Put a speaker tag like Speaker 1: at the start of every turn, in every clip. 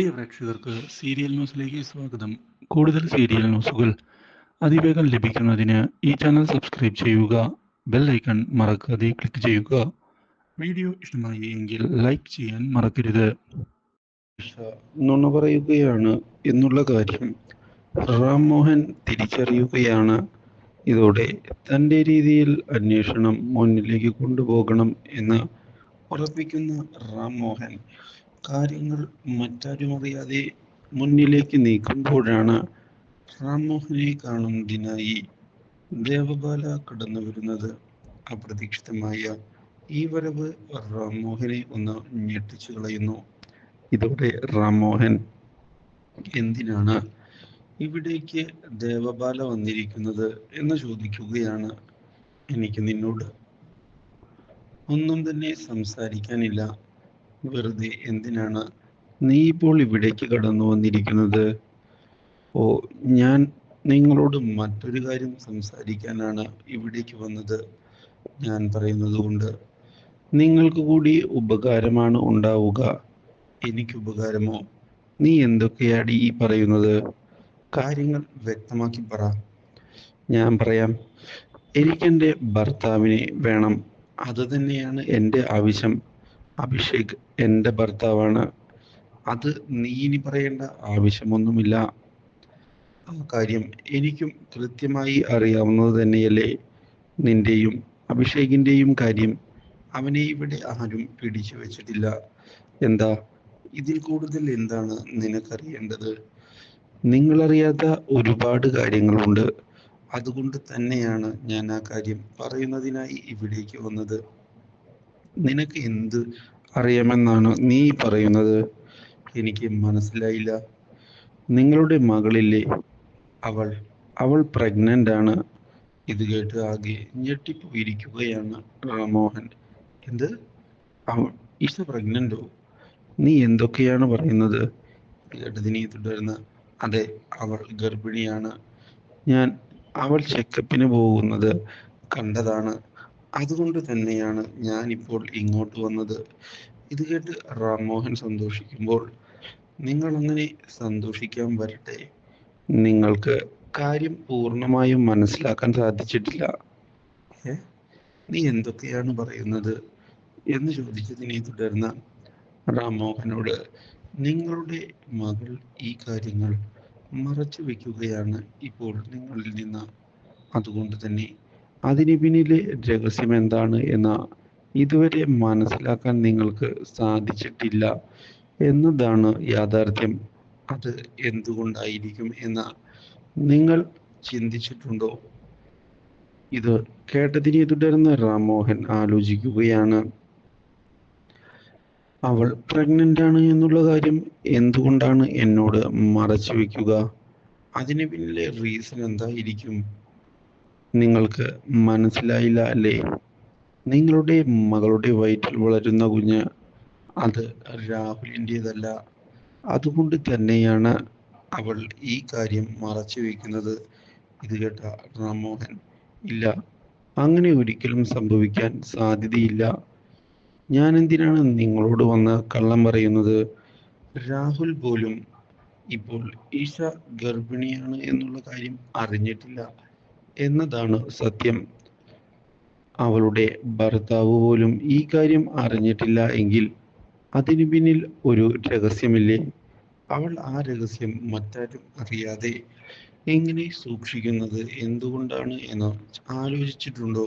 Speaker 1: പ്രിയ പ്രേക്ഷകർക്ക് സീരിയൽ ന്യൂസിലേക്ക് സ്വാഗതം. കൂടുതൽ സീരിയൽ ന്യൂസുകൾ അതിവേഗം ലഭിക്കുന്നതിന് ഈ ചാനൽ സബ്സ്ക്രൈബ് ചെയ്യുക ബെൽ ഐക്കൺ മറക്കാതെ ക്ലിക്ക് ചെയ്യുക. വീഡിയോ ഇഷ്ടമായി എങ്കിൽ ലൈക്ക് ചെയ്യാൻ മറക്കരുത്. നുണ പറയുകയാണ് എന്നുള്ള കാര്യം റാം മോഹൻ തിരിച്ചറിയുകയാണ്. ഇതോടെ തന്റെ രീതിയിൽ അന്വേഷണം മുന്നിലേക്ക് കൊണ്ടുപോകണം എന്ന് ഉറപ്പിക്കുന്ന റാം മോഹൻ കാര്യങ്ങൾ മറ്റാരും അറിയാതെ മുന്നിലേക്ക് നീക്കുമ്പോഴാണ് റാം മോഹനെ കാണുന്നതിനായി ദേവബാല കടന്നു വരുന്നത്. അപ്രതീക്ഷിതമായ ഈ വരവ് റാം മോഹനെ ഒന്ന് ഞെട്ടിച്ചു കളയുന്നു. ഇതോടെ റാം മോഹൻ എന്തിനാണ് ഇവിടേക്ക് ദേവബാല വന്നിരിക്കുന്നത് എന്ന് ചോദിക്കുകയാണ്. എനിക്ക് നിന്നോട് ഒന്നും തന്നെ സംസാരിക്കാനില്ല. വെറുതെ എന്തിനാണ് നീ ഇപ്പോൾ ഇവിടേക്ക് കടന്നു വന്നിരിക്കുന്നത്? ഓ ഞാൻ നിങ്ങളോട് മറ്റൊരു കാര്യം സംസാരിക്കാനാണ് ഇവിടേക്ക് വന്നത്. ഞാൻ പറയുന്നത് കൊണ്ട് നിങ്ങൾക്ക് കൂടി ഉപകാരമാണ് ഉണ്ടാവുക. എനിക്ക് ഉപകാരമോ? നീ എന്തൊക്കെയാണ് ഈ പറയുന്നത്? കാര്യങ്ങൾ വ്യക്തമാക്കി പറ. ഞാൻ പറയാം. എനിക്കെന്റെ ഭർത്താവിനെ വേണം. അത് തന്നെയാണ് എന്റെ ആവശ്യം. അഭിഷേക് എന്റെ ഭർത്താവാണ്. അത് നീ ഇനി പറയേണ്ട ആവശ്യമൊന്നുമില്ല. ആ കാര്യം എനിക്കും കൃത്യമായി അറിയാവുന്നത് തന്നെയല്ലേ നിന്റെയും അഭിഷേകിന്റെയും കാര്യം. അവനെ ഇവിടെ ആരും പിടിച്ചു വെച്ചിട്ടില്ല. എന്താ? ഇതിൽ കൂടുതൽ എന്താണ് നിനക്കറിയേണ്ടത്? നിങ്ങളറിയാത്ത ഒരുപാട് കാര്യങ്ങളുണ്ട്. അതുകൊണ്ട് തന്നെയാണ് ഞാൻ ആ കാര്യം പറയുന്നതിനായി ഇവിടേക്ക് വന്നത്. നിനക്ക് എന്ത് അറിയാമെന്നാണ് നീ പറയുന്നത്? എനിക്ക് മനസ്സിലായില്ല. നിങ്ങളുടെ മകളില്ലേ അവൾ അവൾ പ്രഗ്നന്റ് ആണ്. ഇത് കേട്ട് ആകെ ഞെട്ടിപ്പോയിരിക്കുകയാണ് മോഹൻ എന്ത്? അവൾ ഇഷ പ്രഗ്നന്റോ നീ എന്തൊക്കെയാണ് പറയുന്നത്? കേട്ടതിനെ തുടർന്ന് അതെ അവൾ ഗർഭിണിയാണ്. ഞാൻ അവൾ ചെക്കപ്പിന് പോകുന്നത് കണ്ടതാണ്. അതുകൊണ്ട് തന്നെയാണ് ഞാൻ ഇപ്പോൾ ഇങ്ങോട്ട് വന്നത്. ഇത് കേട്ട് റാംമോഹൻ സന്തോഷിക്കുമ്പോൾ നിങ്ങൾ അങ്ങനെ സന്തോഷിക്കാൻ വരട്ടെ. നിങ്ങൾക്ക് കാര്യം പൂർണമായും മനസ്സിലാക്കാൻ സാധിച്ചിട്ടില്ല. ഏ? നീ എന്തൊക്കെയാണ് പറയുന്നത്? എന്ന് ചോദിച്ചതിനെ തുടർന്ന് റാംമോഹനോട് നിങ്ങളുടെ മകൾ ഈ കാര്യങ്ങൾ മറച്ചു വെക്കുകയാണ് ഇപ്പോൾ നിങ്ങളിൽ നിന്ന്. അതുകൊണ്ട് തന്നെ അതിന് പിന്നിലെ രഹസ്യം എന്താണ് എന്ന ഇതുവരെ മനസ്സിലാക്കാൻ നിങ്ങൾക്ക് സാധിച്ചിട്ടില്ല എന്നതാണ് യാഥാർത്ഥ്യം. അത് എന്തുകൊണ്ടായിരിക്കും എന്ന നിങ്ങൾ ചിന്തിച്ചിട്ടുണ്ടോ? ഇത് കേട്ടതിനെ തുടർന്ന് റാംമോഹൻ ആലോചിക്കുകയാണ്. അവൾ പ്രഗ്നന്റ് ആണ് എന്നുള്ള കാര്യം എന്തുകൊണ്ടാണ് എന്നോട് മറച്ചു വെക്കുക? അതിന് പിന്നിലെ റീസൺ എന്തായിരിക്കും? നിങ്ങൾക്ക് മനസ്സിലായില്ല അല്ലേ നിങ്ങളുടെ മകളുടെ വയറ്റിൽ വളരുന്ന കുഞ്ഞ് അത് രാഹുലിന്റെതല്ല. അതുകൊണ്ട് തന്നെയാണ് അവൾ ഈ കാര്യം മറച്ചു വെക്കുന്നത്. ഇത് കേട്ട റാംമോഹൻ ഇല്ല അങ്ങനെ ഒരിക്കലും സംഭവിക്കാൻ സാധ്യതയില്ല. ഞാൻ എന്തിനാണ് നിങ്ങളോട് വന്ന് കള്ളം പറയുന്നത്? രാഹുൽ പോലും ഇപ്പോൾ ഈഷ ഗർഭിണിയാണ് എന്നുള്ള കാര്യം അറിഞ്ഞിട്ടില്ല. എന്നതാണ് സത്യം. അവളുടെ ഭർത്താവ് പോലും ഈ കാര്യം അറിഞ്ഞിട്ടില്ല എങ്കിൽ അതിനു പിന്നിൽ ഒരു രഹസ്യമില്ലേ? അവൾ ആ രഹസ്യം മറ്റാരും അറിയാതെ എങ്ങനെ സൂക്ഷിക്കുന്നത്? എന്തുകൊണ്ടാണ് എന്ന് ആലോചിച്ചിട്ടുണ്ടോ?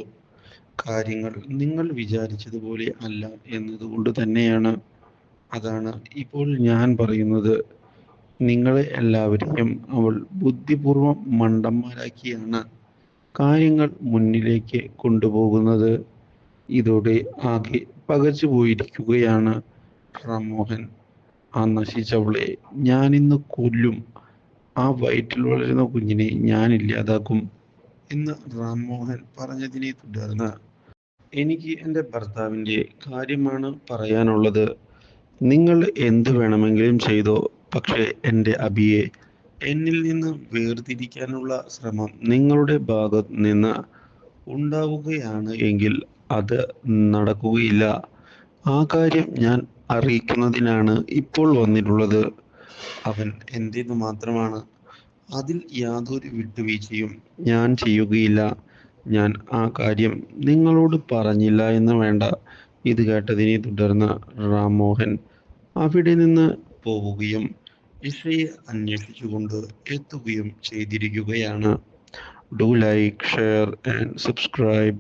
Speaker 1: കാര്യങ്ങൾ നിങ്ങൾ വിചാരിച്ചതുപോലെ അല്ല എന്നതുകൊണ്ട് തന്നെയാണ്. അതാണ് ഇപ്പോൾ ഞാൻ പറയുന്നത്. നിങ്ങളെ എല്ലാവരെയും അവൾ ബുദ്ധിപൂർവം മണ്ടന്മാരാക്കിയാണ്. കാര്യങ്ങൾ മുന്നിലേക്ക് കൊണ്ടുപോകുന്നത് ഇതോടെ ആകെ പകച്ചു പോയിരിക്കുകയാണ് റാംമോഹൻ. ആ നശിച്ചവളെ ഞാനിന്ന് കൊല്ലും. ആ വയറ്റിൽ വളരുന്ന കുഞ്ഞിനെ ഞാൻ ഇല്ലാതാക്കും എന്ന് റാംമോഹൻ പറഞ്ഞതിനെ തുടർന്ന് എനിക്ക് എന്റെ ഭർത്താവിന്റെ കാര്യമാണ് പറയാനുള്ളത്. നിങ്ങൾ എന്ത് വേണമെങ്കിലും ചെയ്തോ. പക്ഷേ എന്റെ അബിയെ എന്നിൽ നിന്ന് വേർതിരിക്കാനുള്ള ശ്രമം നിങ്ങളുടെ ഭാഗത്ത് നിന്ന് ഉണ്ടാവുകയാണ് എങ്കിൽ അത് നടക്കുകയില്ല. ആ കാര്യം ഞാൻ അറിയിക്കുന്നതിനാണ് ഇപ്പോൾ വന്നിട്ടുള്ളത്. അവൻ എന്റേത് മാത്രമാണ്. അതിൽ യാതൊരു വിട്ടുവീഴ്ചയും ഞാൻ ചെയ്യുകയില്ല. ഞാൻ ആ കാര്യം നിങ്ങളോട് പറഞ്ഞില്ല എന്ന് വേണ്ട. ഇത് കേട്ടതിനെ തുടർന്ന് റാം മോഹൻ അവിടെ നിന്ന് പോവുകയും ഇഷയെ അന്വേഷിച്ചുകൊണ്ട് എത്തുകയും ചെയ്തിരിക്കുകയാണ്. Do like share and subscribe